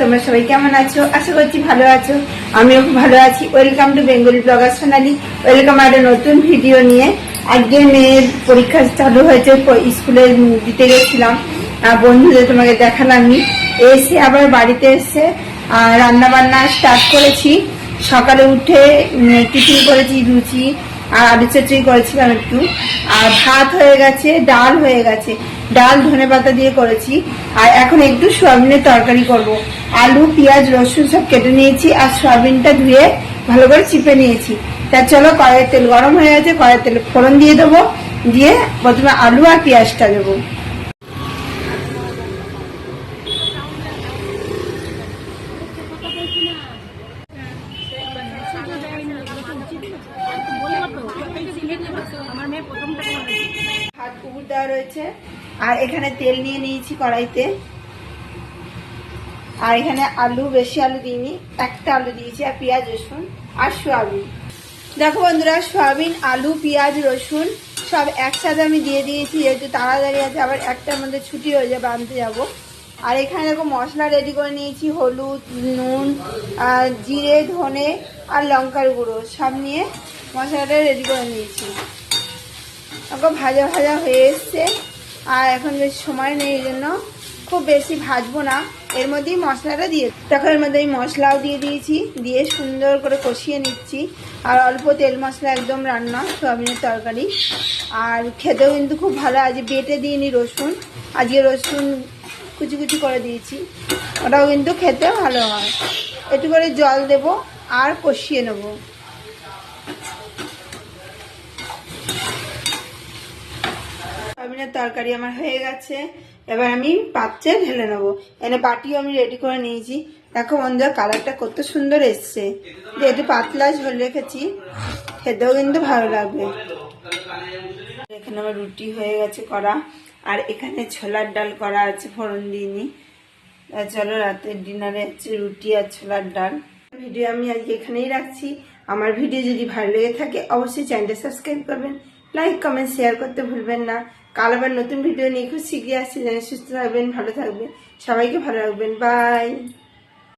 তোমরা সবাই কেমন আছো? আশা করছি ভালো আছো। আমিও খুব ভালো আছি। Welcome to Bengali blogger Sonali welcome একটা নতুন ভিডিও নিয়ে। আজকে মেয়ের পরীক্ষা চালু হয়েছে স্কুলে দিতে গেছিলাম। বন্ধুদের তোমাকে দেখালামই। এসে আবার বাড়িতে এসে রান্না বান্না স্টার্ট করেছি। সকালে উঠে টিফিন করেছি, লুচি আর আলু চচড়ি করেছিলাম একটু। আর ভাত হয়ে গেছে, ডাল হয়ে গেছে। ডাল ধনে পাতা দিয়ে করেছি। আর এখন একটু সয়াবিনের তরকারি করব। আলু, পেঁয়াজ, রসুন সব কেটে নিয়েছি আর সয়াবিনটা ধুয়ে ভালো করে চিপে নিয়েছি। তা চলো কড়াইয়ের তেল গরম হয়ে গেছে, কড়াইয়ের তেল ফোড়ন দিয়ে দেবো। দিয়ে প্রথমে আলু আর পেঁয়াজটা দেবো ভাত কুকুর দেওয়া রয়েছে। আর এখানে তেল নিয়ে নিয়েছি কড়াইতে। আর এখানে আলু, বেশি আলু দিইনি, একটা আলু দিয়েছি, আর পেঁয়াজ, রসুন, আর সোয়াবিন। দেখো বন্ধুরা, সোয়াবিন, আলু, পেঁয়াজ, রসুন সব একসাথে আমি দিয়ে দিয়েছি, যেহেতু তাড়াতাড়ি আছে, আবার একটার মধ্যে ছুটি হয়ে যাবে, আনতে যাব। আর এখানে দেখো মশলা রেডি করে নিয়েছি, হলুদ, নুন আর জিরে, ধনে, আর লঙ্কার গুঁড়ো সব নিয়ে মশলাটা রেডি করে নিয়েছি। ওকে ভাজা ভাজা হয়ে এসছে। আর এখন বেশি সময় নেই, এই জন্য খুব বেশি ভাজবো না। এর মধ্যেই মশলাটা দিয়ে দেখো, এর মধ্যে আমি মশলাও দিয়ে দিয়েছি। দিয়ে সুন্দর করে কষিয়ে নিচ্ছি। আর অল্প তেল মশলা একদম রান্না, সোয়াবিনের তরকারি। আর খেতেও কিন্তু খুব ভালো। আজ বেটে দিইনি রসুন। আজকে রসুন কুচি কুচি করে দিয়েছি। ওটাও কিন্তু খেতে ভালো হয়। একটু করে জল দেব আর কষিয়ে নেব। সয়াবিনের তরকারি আমার হয়ে গেছে। এবার আমি পাত্রে ঢেলে নেব। এনে বাটিও আমি রেডি করে নিয়েছি। দেখো বন্ধুরা কালারটা কত সুন্দর এসছে। যেহেতু পাতলা ঝোল রেখেছি, খেতেও কিন্তু ভালো লাগবে। এখানে আমার রুটি হয়ে গেছে করা। আর এখানে ছোলার ডাল করা আছে, ফোড়ন দিইনি চলো রাতের ডিনারে আছে রুটি আর ছোলার ডাল। ভিডিও আমি আজকে এখানেই রাখছি। আমার ভিডিও যদি ভালো লেগে থাকে, অবশ্যই চ্যানেলটা সাবস্ক্রাইব করবেন। লাইক কমেন্ট শেয়ার করতে ভুলবেন না। কাল আবার নতুন ভিডিও নিয়ে খুব শিখিয়ে আসছি। জানি সুস্থ থাকবেন, ভালো থাকবেন। সবাইকে ভালো রাখবেন। বাই